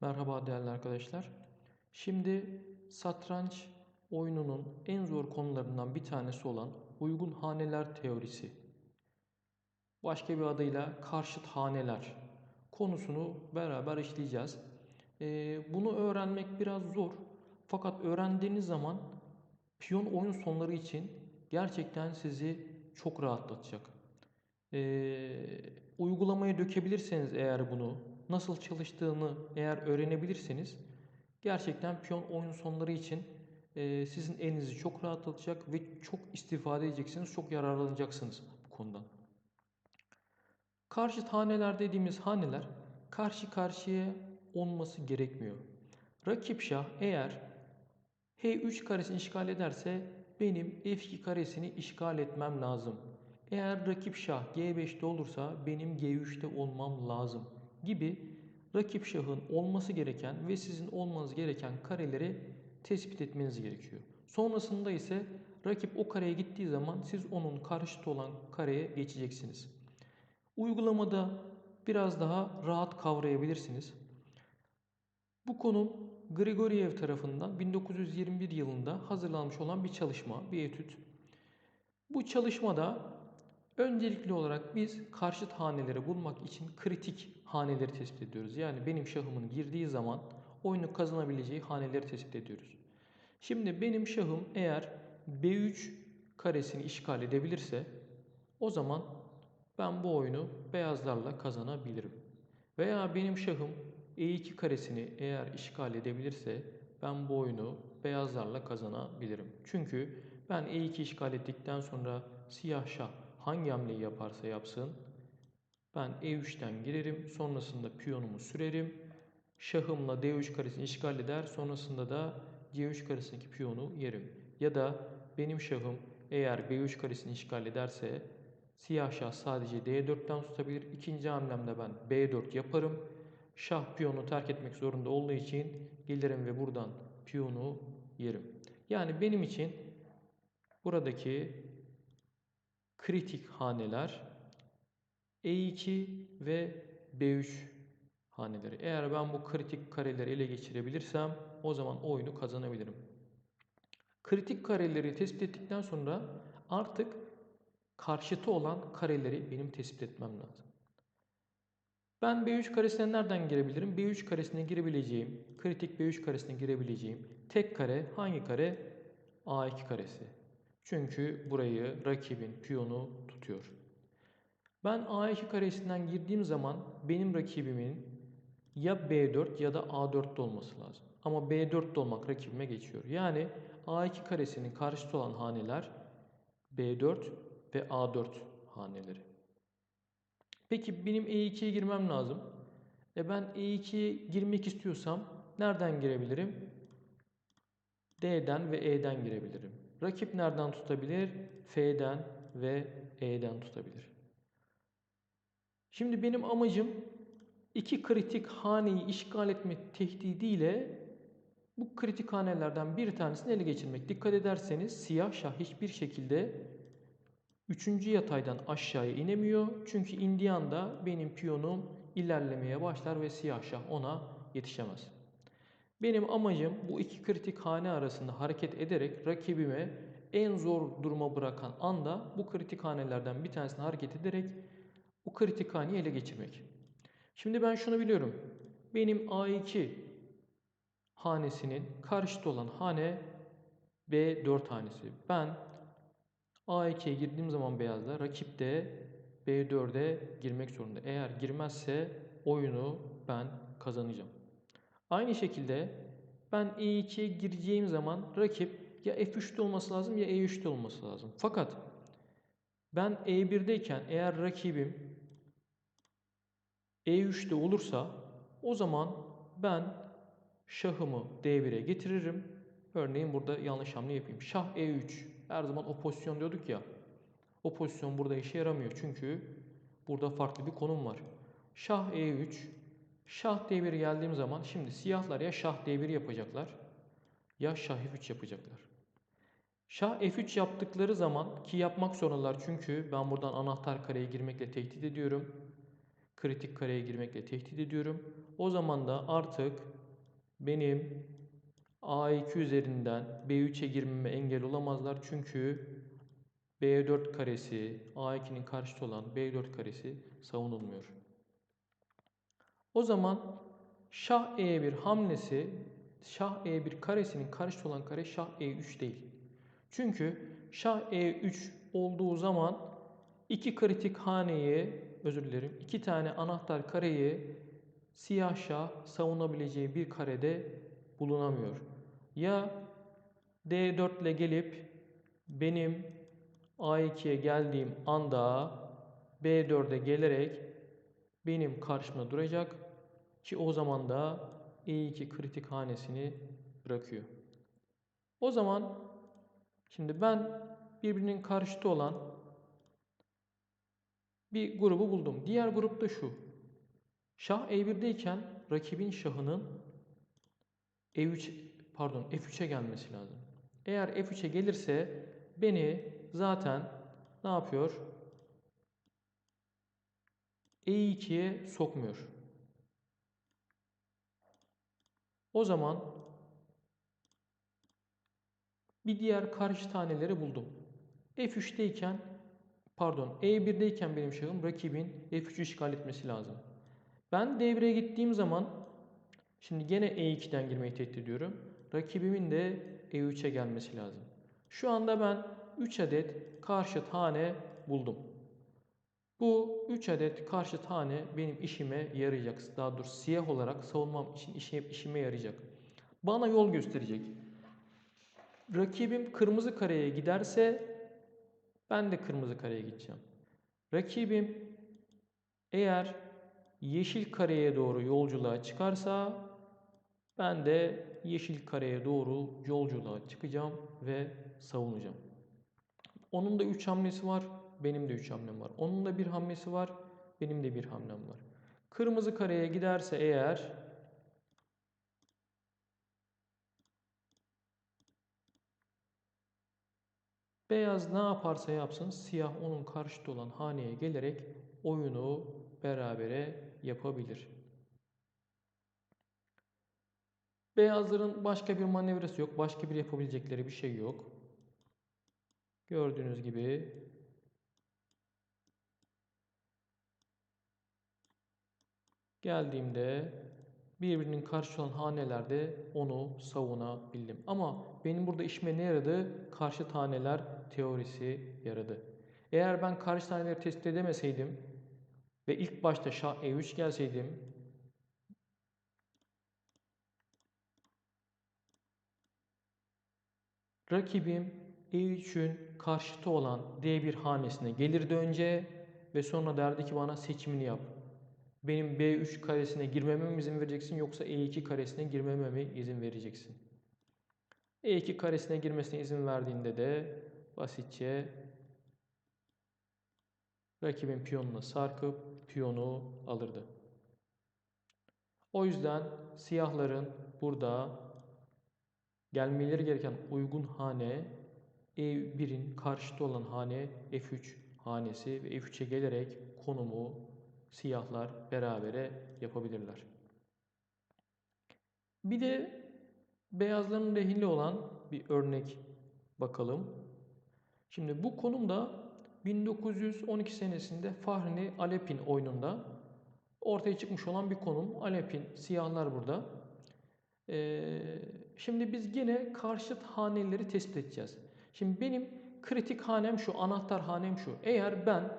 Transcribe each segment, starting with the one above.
Merhaba değerli arkadaşlar. Şimdi satranç oyununun en zor konularından bir tanesi olan uygun haneler teorisi. Başka bir adıyla karşıt haneler konusunu beraber işleyeceğiz. Ee, bunu öğrenmek biraz zor. Fakat öğrendiğiniz zaman piyon oyun sonları için gerçekten sizi çok rahatlatacak. Ee, uygulamaya dökebilirseniz eğer bunu, nasıl çalıştığını eğer öğrenebilirseniz gerçekten piyon oyun sonları için e, sizin elinizi çok rahatlatacak ve çok istifade edeceksiniz, çok yararlanacaksınız bu konudan. Karşıt haneler dediğimiz haneler karşı karşıya olması gerekmiyor. Rakip şah eğer H3 karesini işgal ederse benim F2 karesini işgal etmem lazım. Eğer rakip şah G5'te olursa benim G3'te olmam lazım gibi rakip şahın olması gereken ve sizin olmanız gereken kareleri tespit etmeniz gerekiyor. Sonrasında ise rakip o kareye gittiği zaman siz onun karşıtı olan kareye geçeceksiniz. Uygulamada biraz daha rahat kavrayabilirsiniz. Bu konu Grigoriev tarafından 1921 yılında hazırlanmış olan bir çalışma, bir etüt. Bu çalışmada öncelikli olarak biz karşıt haneleri bulmak için kritik haneleri tespit ediyoruz. Yani benim şahımın girdiği zaman oyunu kazanabileceği haneleri tespit ediyoruz. Şimdi benim şahım eğer B3 karesini işgal edebilirse o zaman ben bu oyunu beyazlarla kazanabilirim. Veya benim şahım E2 karesini eğer işgal edebilirse ben bu oyunu beyazlarla kazanabilirim. Çünkü ben E2 işgal ettikten sonra siyah şah hangi hamleyi yaparsa yapsın ben E3'ten girerim. Sonrasında piyonumu sürerim. Şahımla D3 karesini işgal eder. Sonrasında da C3 karesindeki piyonu yerim. Ya da benim şahım eğer B3 karesini işgal ederse siyah şah sadece D4'ten tutabilir. İkinci hamlemde ben B4 yaparım. Şah piyonu terk etmek zorunda olduğu için gelirim ve buradan piyonu yerim. Yani benim için buradaki kritik haneler E2 ve B3 haneleri. Eğer ben bu kritik kareleri ele geçirebilirsem o zaman oyunu kazanabilirim. Kritik kareleri tespit ettikten sonra artık karşıtı olan kareleri benim tespit etmem lazım. Ben B3 karesine nereden girebilirim? B3 karesine girebileceğim, kritik B3 karesine girebileceğim tek kare hangi kare? A2 karesi. Çünkü burayı rakibin piyonu tutuyor. Ben A2 karesinden girdiğim zaman benim rakibimin ya B4 ya da A4'te olması lazım. Ama B4'te olmak rakibime geçiyor. Yani A2 karesinin karşıtı olan haneler B4 ve A4 haneleri. Peki benim E2'ye girmem lazım. E ben E2'ye girmek istiyorsam nereden girebilirim? D'den ve E'den girebilirim. Rakip nereden tutabilir? F'den ve E'den tutabilir. Şimdi benim amacım iki kritik haneyi işgal etme tehdidiyle bu kritik hanelerden bir tanesini ele geçirmek. Dikkat ederseniz siyah şah hiçbir şekilde üçüncü yataydan aşağıya inemiyor. Çünkü indiği anda benim piyonum ilerlemeye başlar ve siyah şah ona yetişemez. Benim amacım bu iki kritik hane arasında hareket ederek rakibime en zor duruma bırakan anda bu kritik hanelerden bir tanesini hareket ederek bu kritik haneyi ele geçirmek. Şimdi ben şunu biliyorum. Benim A2 hanesinin karşıtı olan hane B4 hanesi. Ben A2'ye girdiğim zaman beyazla rakip de B4'e girmek zorunda. Eğer girmezse oyunu ben kazanacağım. Aynı şekilde ben E2'ye gireceğim zaman rakip ya F3'te olması lazım ya E3'te olması lazım. Fakat ben E1'deyken eğer rakibim E3'te olursa o zaman ben şahımı D1'e getiririm. Örneğin burada yanlış hamle yapayım. Şah E3. Her zaman o pozisyon diyorduk ya. O pozisyon burada işe yaramıyor. Çünkü burada farklı bir konum var. Şah E3. Şah D1 geldiğim zaman şimdi siyahlar ya şah D1 yapacaklar ya şah F3 yapacaklar. Şah F3 yaptıkları zaman ki yapmak zorundalar çünkü ben buradan anahtar kareye girmekle tehdit ediyorum. Kritik kareye girmekle tehdit ediyorum. O zaman da artık benim A2 üzerinden B3'e girmeme engel olamazlar. Çünkü B4 karesi A2'nin karşıtı olan B4 karesi savunulmuyor. O zaman şah E1 hamlesi şah E1 karesinin karşıtı olan kare şah E3 değil. Çünkü şah E3 olduğu zaman iki kritik haneyi özür dilerim iki tane anahtar kareyi siyah şah savunabileceği bir karede bulunamıyor. Ya D4 ile gelip benim A2'ye geldiğim anda B4'e gelerek benim karşımda duracak ki o zaman da E2 kritik hanesini bırakıyor. O zaman şimdi ben birbirinin karşıtı olan bir grubu buldum. Diğer grup da şu. Şah E1'deyken rakibin şahının E3 pardon F3'e gelmesi lazım. Eğer F3'e gelirse beni zaten ne yapıyor? E2'ye sokmuyor. O zaman bir diğer karşı taneleri buldum. F3'teyken pardon E1'deyken benim şahım rakibin F3'ü işgal etmesi lazım. Ben devreye gittiğim zaman şimdi gene E2'den girmeyi tehdit ediyorum. Rakibimin de E3'e gelmesi lazım. Şu anda ben 3 adet karşıt hane buldum. Bu 3 adet karşıt hane benim işime yarayacak. Daha doğrusu siyah olarak savunmam için işime, işime yarayacak. Bana yol gösterecek. Rakibim kırmızı kareye giderse ben de kırmızı kareye gideceğim. Rakibim eğer yeşil kareye doğru yolculuğa çıkarsa ben de yeşil kareye doğru yolculuğa çıkacağım ve savunacağım. Onun da 3 hamlesi var, benim de 3 hamlem var. Onun da bir hamlesi var, benim de bir hamlem var. Kırmızı kareye giderse eğer Beyaz ne yaparsa yapsın siyah onun karşıtı olan haneye gelerek oyunu berabere yapabilir. Beyazların başka bir manevrası yok. Başka bir yapabilecekleri bir şey yok. Gördüğünüz gibi geldiğimde birbirinin karşı olan hanelerde onu savunabildim. Ama benim burada işime ne yaradı? Karşı taneler teorisi yaradı. Eğer ben karşı taneleri tespit edemeseydim ve ilk başta şah e3 gelseydim rakibim e3'ün karşıtı olan D1 hanesine gelirdi önce ve sonra derdi ki bana seçimini yap. Benim B3 karesine girmeme mi izin vereceksin yoksa E2 karesine girmeme mi izin vereceksin? E2 karesine girmesine izin verdiğinde de basitçe rakibin piyonuna sarkıp piyonu alırdı. O yüzden siyahların burada gelmeleri gereken uygun hane E1'in karşıtı olan hane F3 hanesi ve F3'e gelerek konumu siyahlar berabere yapabilirler. Bir de beyazların lehinde olan bir örnek bakalım. Şimdi bu konumda 1912 senesinde Fahri Alepin oyununda ortaya çıkmış olan bir konum. Alepin, siyahlar burada. Ee, şimdi biz gene karşıt haneleri tespit edeceğiz. Şimdi benim kritik hanem şu, anahtar hanem şu. Eğer ben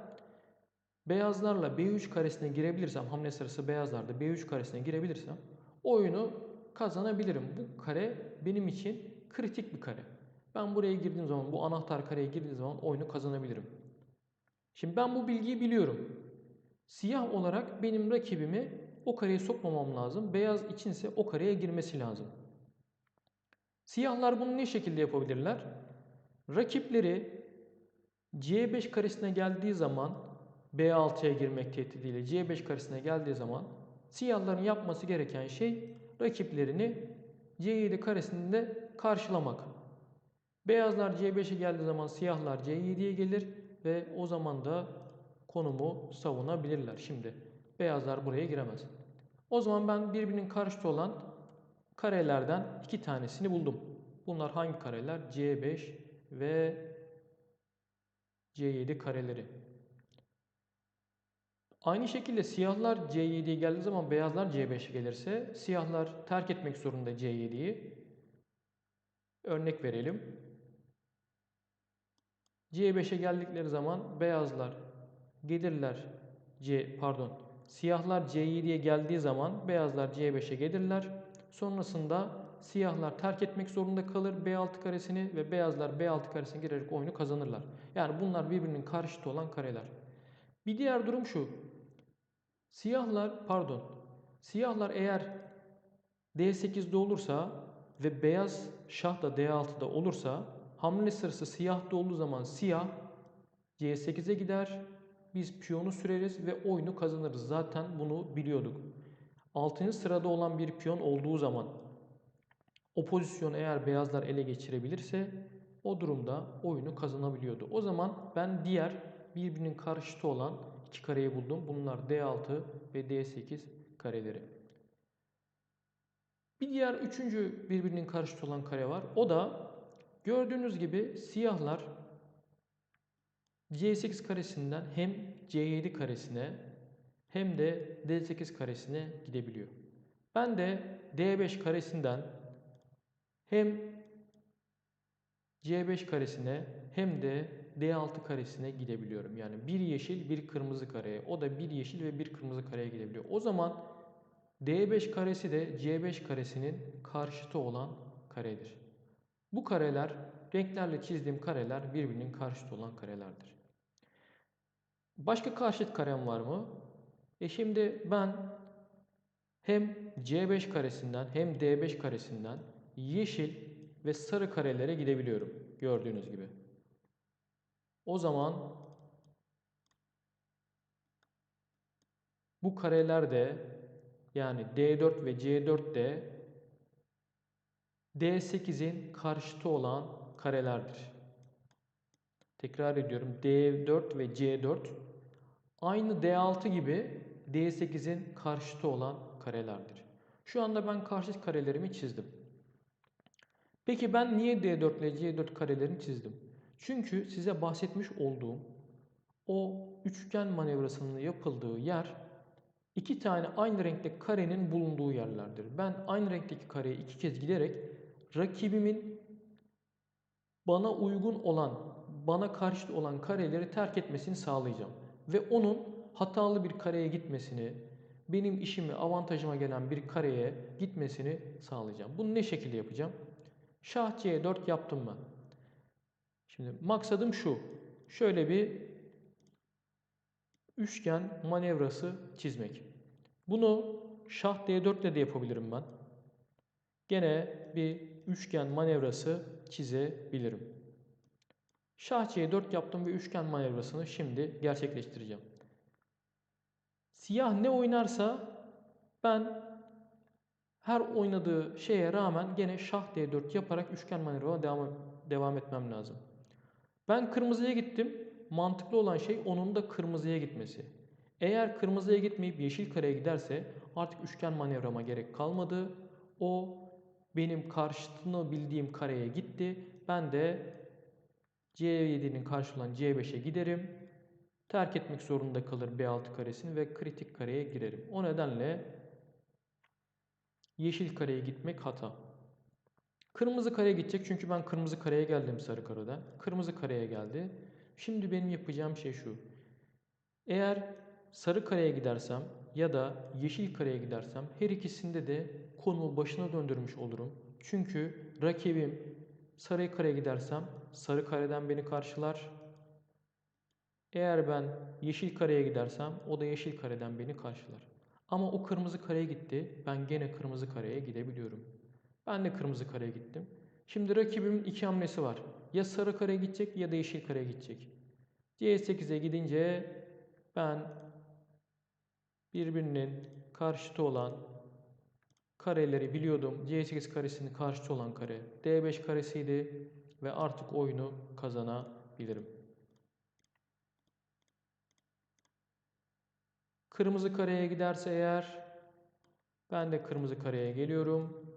beyazlarla B3 karesine girebilirsem, hamle sırası beyazlarda B3 karesine girebilirsem oyunu kazanabilirim. Bu kare benim için kritik bir kare. Ben buraya girdiğim zaman, bu anahtar kareye girdiğim zaman oyunu kazanabilirim. Şimdi ben bu bilgiyi biliyorum. Siyah olarak benim rakibimi o kareye sokmamam lazım. Beyaz içinse o kareye girmesi lazım. Siyahlar bunu ne şekilde yapabilirler? Rakipleri C5 karesine geldiği zaman B6'ya girmek tehdidiyle C5 karesine geldiği zaman siyahların yapması gereken şey rakiplerini C7 karesinde karşılamak. Beyazlar C5'e geldiği zaman siyahlar C7'ye gelir ve o zaman da konumu savunabilirler. Şimdi beyazlar buraya giremez. O zaman ben birbirinin karşıtı olan karelerden iki tanesini buldum. Bunlar hangi kareler? C5 ve C7 kareleri. Aynı şekilde siyahlar C7'ye geldiği zaman beyazlar C5'e gelirse siyahlar terk etmek zorunda C7'yi. Örnek verelim. C5'e geldikleri zaman beyazlar gelirler C pardon siyahlar C7'ye geldiği zaman beyazlar C5'e gelirler. Sonrasında siyahlar terk etmek zorunda kalır B6 karesini ve beyazlar B6 karesine girerek oyunu kazanırlar. Yani bunlar birbirinin karşıtı olan kareler. Bir diğer durum şu. Siyahlar pardon. Siyahlar eğer D8'de olursa ve beyaz şah da D6'da olursa hamle sırası siyahda olduğu zaman siyah C8'e gider. Biz piyonu süreriz ve oyunu kazanırız. Zaten bunu biliyorduk. 6. sırada olan bir piyon olduğu zaman o pozisyonu eğer beyazlar ele geçirebilirse o durumda oyunu kazanabiliyordu. O zaman ben diğer birbirinin karşıtı olan iki kareyi buldum. Bunlar D6 ve D8 kareleri. Bir diğer üçüncü birbirinin karşıtı olan kare var. O da gördüğünüz gibi siyahlar C8 karesinden hem C7 karesine hem de D8 karesine gidebiliyor. Ben de D5 karesinden hem C5 karesine hem de D6 karesine gidebiliyorum. Yani bir yeşil bir kırmızı kareye. O da bir yeşil ve bir kırmızı kareye gidebiliyor. O zaman D5 karesi de C5 karesinin karşıtı olan karedir. Bu kareler renklerle çizdiğim kareler birbirinin karşıtı olan karelerdir. Başka karşıt karem var mı? E şimdi ben hem C5 karesinden hem D5 karesinden yeşil ve sarı karelere gidebiliyorum. Gördüğünüz gibi. O zaman bu kareler de yani D4 ve C4 de D8'in karşıtı olan karelerdir. Tekrar ediyorum. D4 ve C4 aynı D6 gibi D8'in karşıtı olan karelerdir. Şu anda ben karşıt karelerimi çizdim. Peki ben niye D4 ile C4 karelerini çizdim? Çünkü size bahsetmiş olduğum o üçgen manevrasının yapıldığı yer iki tane aynı renkte karenin bulunduğu yerlerdir. Ben aynı renkteki kareye iki kez giderek rakibimin bana uygun olan, bana karşıt olan kareleri terk etmesini sağlayacağım. Ve onun hatalı bir kareye gitmesini, benim işimi avantajıma gelen bir kareye gitmesini sağlayacağım. Bunu ne şekilde yapacağım? Şah C4 yaptım ben. Şimdi maksadım şu. Şöyle bir üçgen manevrası çizmek. Bunu şah D4 ile de yapabilirim ben. Gene bir üçgen manevrası çizebilirim. Şah C4 yaptım ve üçgen manevrasını şimdi gerçekleştireceğim. Siyah ne oynarsa ben her oynadığı şeye rağmen gene şah D4 yaparak üçgen manevrama devam, devam etmem lazım. Ben kırmızıya gittim. Mantıklı olan şey onun da kırmızıya gitmesi. Eğer kırmızıya gitmeyip yeşil kareye giderse artık üçgen manevrama gerek kalmadı. O benim karşıtını bildiğim kareye gitti. Ben de C7'nin karşı olan C5'e giderim. Terk etmek zorunda kalır B6 karesini ve kritik kareye girerim. O nedenle yeşil kareye gitmek hata. Kırmızı kareye gidecek çünkü ben kırmızı kareye geldim sarı karada. Kırmızı kareye geldi. Şimdi benim yapacağım şey şu. Eğer sarı kareye gidersem ya da yeşil kareye gidersem her ikisinde de konumu başına döndürmüş olurum. Çünkü rakibim sarı kareye gidersem sarı kareden beni karşılar. Eğer ben yeşil kareye gidersem o da yeşil kareden beni karşılar. Ama o kırmızı kareye gitti. Ben gene kırmızı kareye gidebiliyorum. Ben de kırmızı kareye gittim. Şimdi rakibimin iki hamlesi var. Ya sarı kareye gidecek ya da yeşil kareye gidecek. C8'e gidince ben birbirinin karşıtı olan kareleri biliyordum. C8 karesinin karşıtı olan kare D5 karesiydi ve artık oyunu kazanabilirim. Kırmızı kareye giderse eğer Ben de kırmızı kareye geliyorum.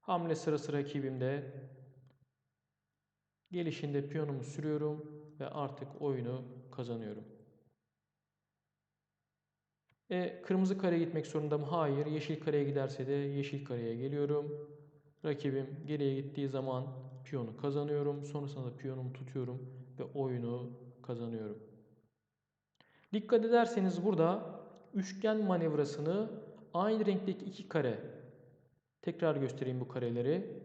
Hamle sırası rakibimde. Gelişinde piyonumu sürüyorum ve artık oyunu kazanıyorum. E, kırmızı kareye gitmek zorunda mı? Hayır. Yeşil kareye giderse de yeşil kareye geliyorum. Rakibim geriye gittiği zaman piyonu kazanıyorum. Sonrasında da piyonumu tutuyorum ve oyunu kazanıyorum. Dikkat ederseniz burada üçgen manevrasını aynı renkteki iki kare tekrar göstereyim bu kareleri.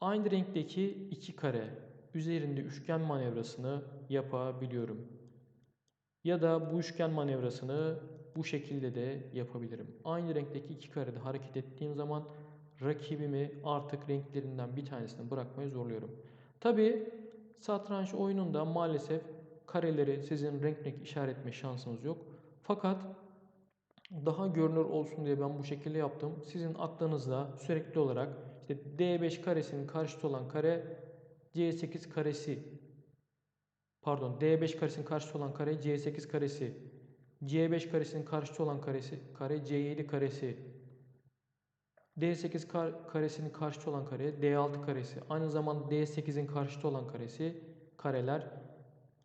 Aynı renkteki iki kare üzerinde üçgen manevrasını yapabiliyorum. Ya da bu üçgen manevrasını bu şekilde de yapabilirim. Aynı renkteki iki karede hareket ettiğim zaman rakibimi artık renklerinden bir tanesini bırakmaya zorluyorum. Tabi satranç oyununda maalesef kareleri sizin renk renk işaret etme şansınız yok. Fakat daha görünür olsun diye ben bu şekilde yaptım. Sizin aklınızda sürekli olarak işte D5 karesinin karşıtı olan kare C8 karesi pardon D5 karesinin karşıtı olan kare C8 karesi. C5 karesinin karşıtı olan karesi kare C7 karesi. D8 kar, karesinin karşıtı olan kare D6 karesi. Aynı zamanda D8'in karşıtı olan karesi kareler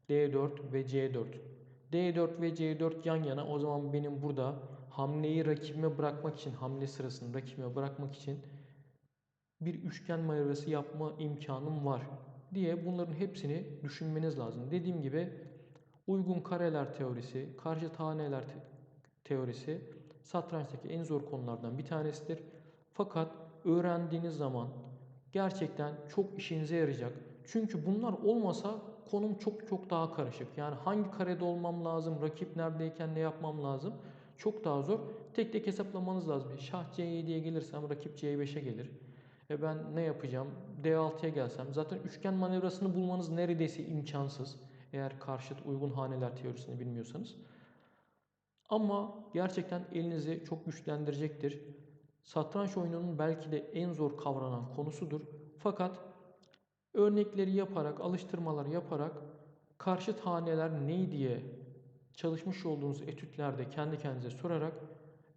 D4 ve C4 D4 ve C4 yan yana o zaman benim burada hamleyi rakibime bırakmak için hamle sırasını rakibime bırakmak için bir üçgen manevrası yapma imkanım var diye bunların hepsini düşünmeniz lazım. Dediğim gibi uygun kareler teorisi, karşı taneler te teorisi satrançtaki en zor konulardan bir tanesidir. Fakat öğrendiğiniz zaman gerçekten çok işinize yarayacak. Çünkü bunlar olmasa konum çok çok daha karışık. Yani hangi karede olmam lazım, rakip neredeyken ne yapmam lazım çok daha zor. Tek tek hesaplamanız lazım. Şah C7'ye gelirsem rakip C5'e gelir. E ben ne yapacağım? D6'ya gelsem zaten üçgen manevrasını bulmanız neredeyse imkansız. Eğer karşıt uygun haneler teorisini bilmiyorsanız. Ama gerçekten elinizi çok güçlendirecektir. Satranç oyununun belki de en zor kavranan konusudur. Fakat örnekleri yaparak, alıştırmalar yaparak karşıt haneler ne diye çalışmış olduğunuz etütlerde kendi kendinize sorarak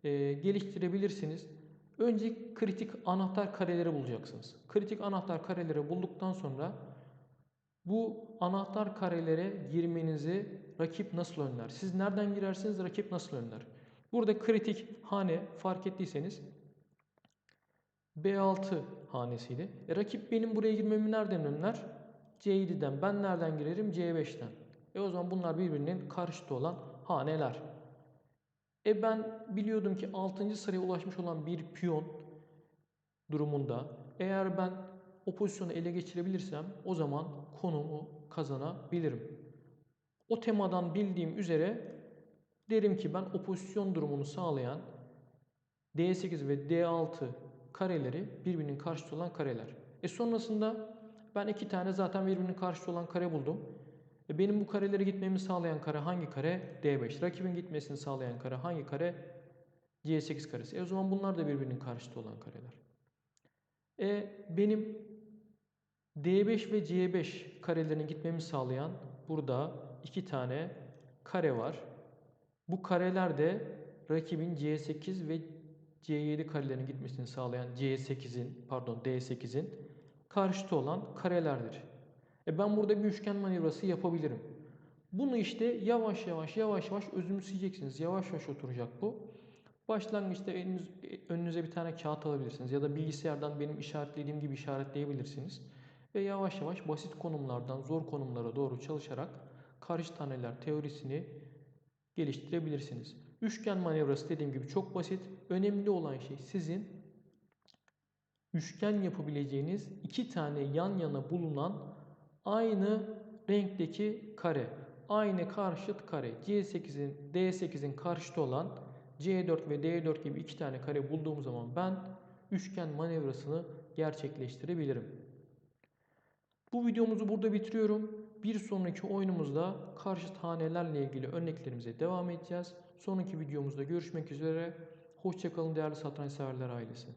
e, geliştirebilirsiniz. Önce kritik anahtar kareleri bulacaksınız. Kritik anahtar kareleri bulduktan sonra bu anahtar karelere girmenizi rakip nasıl önler? Siz nereden girersiniz, rakip nasıl önler? Burada kritik hane fark ettiyseniz B6 hanesiydi. E, rakip benim buraya girmemi nereden önler? C7'den. Ben nereden girerim? C5'ten. E o zaman bunlar birbirinin karşıtı olan haneler. E ben biliyordum ki 6. sıraya ulaşmış olan bir piyon durumunda eğer ben o pozisyonu ele geçirebilirsem o zaman konumu kazanabilirim. O temadan bildiğim üzere derim ki ben o pozisyon durumunu sağlayan D8 ve D6 kareleri birbirinin karşıtı olan kareler. E sonrasında ben iki tane zaten birbirinin karşıtı olan kare buldum. E benim bu kareleri gitmemi sağlayan kare hangi kare? D5. Rakibin gitmesini sağlayan kare hangi kare? C8 karesi. E o zaman bunlar da birbirinin karşıtı olan kareler. E benim D5 ve C5 karelerinin gitmemi sağlayan burada iki tane kare var. Bu kareler de rakibin C8 ve C7 karelerinin gitmesini sağlayan C8'in pardon D8'in karşıtı olan karelerdir. E ben burada bir üçgen manevrası yapabilirim. Bunu işte yavaş yavaş yavaş yavaş özümseyeceksiniz. Yavaş yavaş oturacak bu. Başlangıçta eliniz, önünüze bir tane kağıt alabilirsiniz ya da bilgisayardan benim işaretlediğim gibi işaretleyebilirsiniz. Ve yavaş yavaş basit konumlardan zor konumlara doğru çalışarak karşı taneler teorisini geliştirebilirsiniz. Üçgen manevrası dediğim gibi çok basit. Önemli olan şey sizin üçgen yapabileceğiniz iki tane yan yana bulunan aynı renkteki kare. Aynı karşıt kare. C8'in D8'in karşıtı olan C4 ve D4 gibi iki tane kare bulduğum zaman ben üçgen manevrasını gerçekleştirebilirim. Bu videomuzu burada bitiriyorum. Bir sonraki oyunumuzda karşıt hanelerle ilgili örneklerimize devam edeceğiz. Sonraki videomuzda görüşmek üzere. Hoşçakalın değerli satranç severler ailesi.